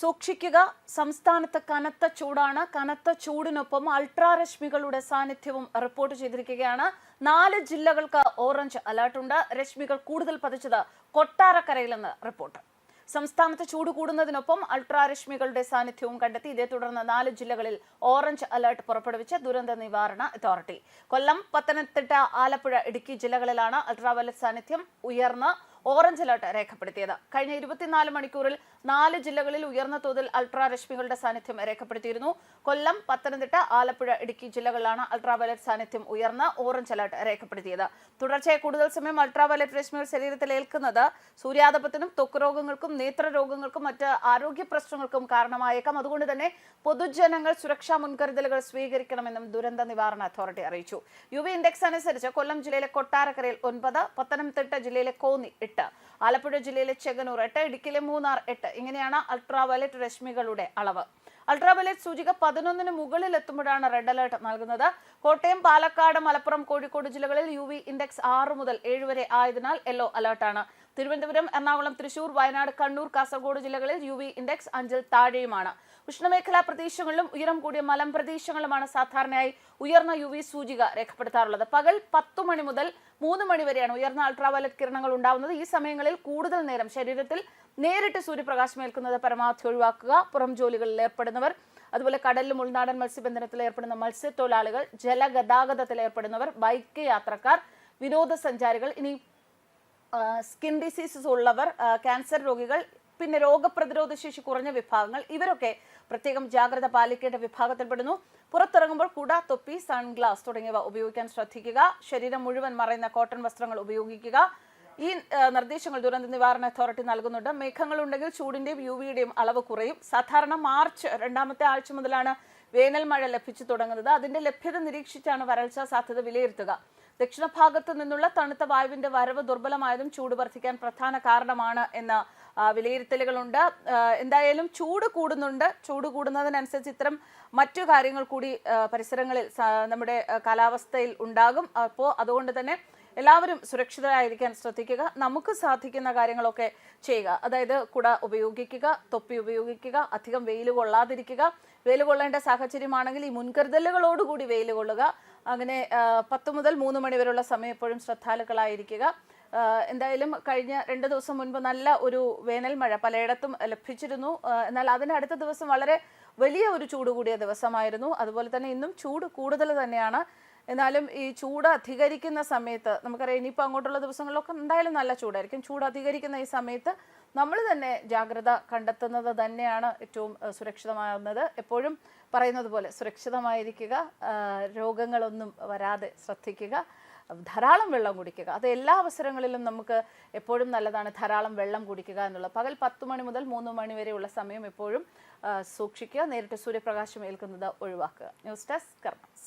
സൂക്ഷിക്കുക. സംസ്ഥാനത്ത് കനത്ത ചൂടാണ്. കനത്ത ചൂടിനൊപ്പം അൾട്രാരശ്മികളുടെ സാന്നിധ്യവും റിപ്പോർട്ട് ചെയ്തിരിക്കുകയാണ്. നാല് ജില്ലകൾക്ക് ഓറഞ്ച് അലർട്ടുണ്ട്. രശ്മികൾ കൂടുതൽ പതിച്ചത് കൊട്ടാരക്കരയിലെന്ന് റിപ്പോർട്ട്. സംസ്ഥാനത്ത് ചൂട് കൂടുന്നതിനൊപ്പം അൾട്രാരശ്മികളുടെ സാന്നിധ്യവും കണ്ടെത്തി. ഇതേ തുടർന്ന് നാല് ജില്ലകളിൽ ഓറഞ്ച് അലർട്ട് പുറപ്പെടുവിച്ച ദുരന്ത നിവാരണ അതോറിറ്റി. കൊല്ലം പത്തനംതിട്ട ആലപ്പുഴ ഇടുക്കി ജില്ലകളിലാണ് അൾട്രാവയലറ്റ് സാന്നിധ്യം ഉയർന്ന് ഓറഞ്ച് അലർട്ട് രേഖപ്പെടുത്തിയത്. കഴിഞ്ഞ ഇരുപത്തിനാല് മണിക്കൂറിൽ നാല് ജില്ലകളിൽ ഉയർന്ന തോതിൽ അൾട്രാരശ്മികളുടെ സാന്നിധ്യം രേഖപ്പെടുത്തിയിരുന്നു. കൊല്ലം പത്തനംതിട്ട ആലപ്പുഴ ഇടുക്കി ജില്ലകളിലാണ് അൾട്രാവയലറ്റ് സാന്നിധ്യം ഉയർന്ന ഓറഞ്ച് അലർട്ട് രേഖപ്പെടുത്തിയത്. തുടർച്ചയായി കൂടുതൽ സമയം അൾട്രാവയലറ്റ് രശ്മികൾ ശരീരത്തിൽ ഏൽക്കുന്നത് സൂര്യാതപത്തിനും ത്വക്ക് രോഗങ്ങൾക്കും നേത്രരോഗങ്ങൾക്കും മറ്റ് ആരോഗ്യ പ്രശ്നങ്ങൾക്കും കാരണമായേക്കാം. അതുകൊണ്ട് തന്നെ പൊതുജനങ്ങൾ സുരക്ഷാ മുൻകരുതലുകൾ സ്വീകരിക്കണമെന്നും ദുരന്ത നിവാരണ അതോറിറ്റി അറിയിച്ചു. യു വി ഇൻഡെക്സ് അനുസരിച്ച് കൊല്ലം ജില്ലയിലെ കൊട്ടാരക്കരയിൽ ഒൻപത് പത്തനംതിട്ട ജില്ലയിലെ കോന്നി എട്ട്. ആലപ്പുഴ ജില്ലയിലെ ചെങ്ങന്നൂർ എട്ട് ഇടുക്കിയിലെ മൂന്നാർ എട്ട്. ഇങ്ങനെയാണ് അൾട്രാവയലറ്റ് രശ്മികളുടെ അളവ്. അൾട്രാ വയലറ്റ് സൂചിക പതിനൊന്നിന് മുകളിൽ എത്തുമ്പോഴാണ് റെഡ് അലർട്ട് നൽകുന്നത്. കോട്ടയം പാലക്കാട് മലപ്പുറം കോഴിക്കോട് ജില്ലകളിൽ യു ഇൻഡെക്സ് ആറ് മുതൽ ഏഴ് വരെ ആയതിനാൽ യെല്ലോ അലർട്ടാണ് തിരുവനന്തപുരം എറണാകുളം തൃശൂർ വയനാട് കണ്ണൂർ കാസർഗോഡ് ജില്ലകളിൽ യു ഇൻഡെക്സ് അഞ്ചിൽ താഴെയുമാണ്. ഉഷ്ണമേഖലാ പ്രദേശങ്ങളിലും ഉയരം കൂടിയ മലം പ്രദേശങ്ങളുമാണ് സാധാരണയായി ഉയർന്ന യു വി സൂചിക രേഖപ്പെടുത്താറുള്ളത്. പകൽ പത്തു മണി മുതൽ മൂന്ന് മണി വരെയാണ് ഉയർന്ന അൾട്രാവയലറ്റ് കിരണങ്ങൾ ഉണ്ടാവുന്നത്. ഈ സമയങ്ങളിൽ കൂടുതൽ നേരം ശരീരത്തിൽ നേരിട്ട് സൂര്യപ്രകാശം ഏൽക്കുന്നത് പരമാവധി ഒഴിവാക്കുക. പുറം ജോലികളിൽ ഏർപ്പെടുന്നവർ അതുപോലെ കടലിലും ഉൾനാടൻ മത്സ്യബന്ധനത്തിൽ ഏർപ്പെടുന്ന മത്സ്യത്തൊഴിലാളികൾ ജലഗതാഗതത്തിൽ ഏർപ്പെടുന്നവർ ബൈക്ക് യാത്രക്കാർ വിനോദസഞ്ചാരികൾ ഇനി സ്കിൻ ഡിസീസസ് ഉള്ളവർ ക്യാൻസർ രോഗികൾ പിന്നെ രോഗപ്രതിരോധ ശേഷി കുറഞ്ഞ വിഭാഗങ്ങൾ ഇവരൊക്കെ പ്രത്യേകം ജാഗ്രത പാലിക്കേണ്ട വിഭാഗത്തിൽപ്പെടുന്നു. പുറത്തിറങ്ങുമ്പോൾ കുട തൊപ്പി സൺഗ്ലാസ് തുടങ്ങിയവ ഉപയോഗിക്കാൻ ശ്രദ്ധിക്കുക. ശരീരം മുഴുവൻ മറയുന്ന കോട്ടൺ വസ്ത്രങ്ങൾ ഉപയോഗിക്കുക. ഈ നിർദ്ദേശങ്ങൾ ദുരന്ത നിവാരണ അതോറിറ്റി നൽകുന്നുണ്ട്. മേഘങ്ങൾ ഉണ്ടെങ്കിൽ ചൂടിന്റെയും യു വിയുടെയും അളവ് കുറയും. സാധാരണ മാർച്ച് രണ്ടാമത്തെ ആഴ്ച മുതലാണ് വേനൽ മഴ ലഭിച്ചു തുടങ്ങുന്നത്. അതിന്റെ ലഭ്യത നിരീക്ഷിച്ചാണ് വരൾച്ചാ സാധ്യത വിലയിരുത്തുക. ദക്ഷിണ ഭാഗത്തു നിന്നുള്ള തണുത്ത വായുവിന്റെ വരവ് ദുർബലമായതും ചൂട് വർദ്ധിക്കാൻ പ്രധാന കാരണമാണ് എന്ന വിലയിരുത്തലുകളുണ്ട്. എന്തായാലും ചൂട് കൂടുന്നുണ്ട്. ചൂട് കൂടുന്നതിനനുസരിച്ച് ഇത്തരം മറ്റു കാര്യങ്ങൾ കൂടി പരിസരങ്ങളിൽ നമ്മുടെ കാലാവസ്ഥയിൽ ഉണ്ടാകും. അപ്പോൾ അതുകൊണ്ട് തന്നെ എല്ലാവരും സുരക്ഷിതരായിരിക്കാൻ ശ്രദ്ധിക്കുക നമുക്ക് സാധിക്കുന്ന കാര്യങ്ങളൊക്കെ ചെയ്യുക. അതായത് കുട ഉപയോഗിക്കുക തൊപ്പി ഉപയോഗിക്കുക അധികം വെയിൽ കൊള്ളാതിരിക്കുക. വെയിൽ കൊള്ളേണ്ട സാഹചര്യമാണെങ്കിൽ ഈ മുൻകരുതലുകളോടുകൂടി വെയിൽ കൊള്ളുക. അങ്ങനെ പത്ത് മുതൽ മൂന്ന് മണി വരെയുള്ള സമയം എപ്പോഴും ശ്രദ്ധാലുക്കളായിരിക്കുക. എന്തായാലും കഴിഞ്ഞ രണ്ട് ദിവസം മുൻപ് നല്ല ഒരു വേനൽ മഴ പലയിടത്തും ലഭിച്ചിരുന്നു. എന്നാൽ അതിന് അടുത്ത ദിവസം വളരെ വലിയ ഒരു ചൂട് കൂടിയ ദിവസമായിരുന്നു. അതുപോലെ തന്നെ ഇന്നും ചൂട് കൂടുതൽ തന്നെയാണ്. എന്നാലും ഈ ചൂട് അധികരിക്കുന്ന സമയത്ത് നമുക്കറിയാം ഇനിയിപ്പോൾ അങ്ങോട്ടുള്ള ദിവസങ്ങളിലൊക്കെ എന്തായാലും നല്ല ചൂടായിരിക്കും. ചൂട് അധികരിക്കുന്ന ഈ സമയത്ത് നമ്മൾ തന്നെ ജാഗ്രത കണ്ടെത്തുന്നത് തന്നെയാണ് ഏറ്റവും സുരക്ഷിതമാകുന്നത്. എപ്പോഴും പറയുന്നത് പോലെ സുരക്ഷിതമായിരിക്കുക രോഗങ്ങളൊന്നും വരാതെ ശ്രദ്ധിക്കുക ധാരാളം വെള്ളം കുടിക്കുക. അത് എല്ലാ അവസരങ്ങളിലും നമുക്ക് എപ്പോഴും നല്ലതാണ് ധാരാളം വെള്ളം കുടിക്കുക എന്നുള്ളത്. പകൽ പത്ത് മണി മുതൽ മൂന്ന് മണി വരെയുള്ള സമയം എപ്പോഴും സൂക്ഷിക്കുക. നേരിട്ട് സൂര്യപ്രകാശം ഏൽക്കുന്നത് ഒഴിവാക്കുക. News desk കർമ്മസ്